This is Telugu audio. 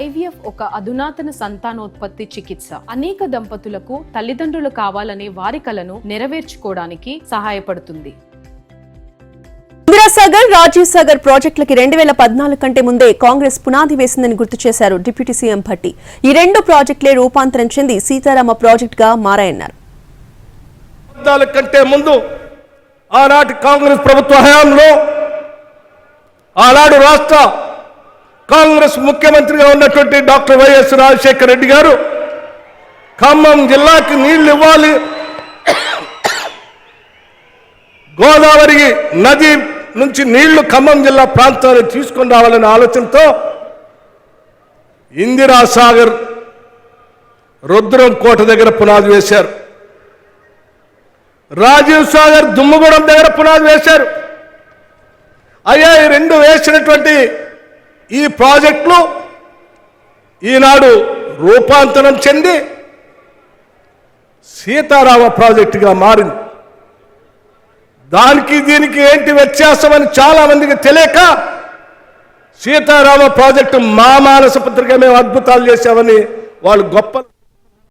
ఐవీఎఫ్ ఒక అధునాతన సంతానోత్పత్తి చికిత్స. అనేక దంపతులకు తల్లిదండ్రులు కావాలనే వారి కలను నెరవేర్చుకోవడానికి సహాయపడుతుంది. ఇందిరాసాగర్ రాజీవ్ సాగర్ ప్రాజెక్టులకి రెండు వేల పద్నాలుగు కంటే ముందే కాంగ్రెస్ పునాది వేసిందని గుర్తు చేశారు డిప్యూటీ సీఎం భట్టి. ఈ రెండు ప్రాజెక్టులే రూపాంతరం చెంది సీతారామ ప్రాజెక్టుగా మారాయన్నారు. కంటే ముందు ఆనాటి కాంగ్రెస్ ప్రభుత్వ హయాంలో ఆనాడు రాష్ట్ర కాంగ్రెస్ ముఖ్యమంత్రిగా ఉన్నటువంటి డాక్టర్ వైఎస్ రాజశేఖర రెడ్డి గారు ఖమ్మం జిల్లాకి నీళ్ళు ఇవ్వాలి. గోదావరి నది నుంచి నీళ్ళు ఖమ్మం జిల్లా ప్రాంతానికి తీసుకొని రావాలనే ఆలోచనతో ఇందిరాసాగర్ రుద్రం కోట దగ్గర పునాది వేశారు. రాజీవ్ సాగర్ దుమ్మగూడెం దగ్గర పునాది వేశారు. అయ్యా ఈ రెండు వేసినటువంటి ఈ ప్రాజెక్టులు ఈనాడు రూపాంతరం చెంది సీతారామ ప్రాజెక్టుగా మారింది. దానికి దీనికి ఏంటి వ్యత్యాసం అని చాలా మందికి తెలియక సీతారామ ప్రాజెక్టు మా మానస పత్రిక మేము అద్భుతాలు చేశామని వాళ్ళు గొప్ప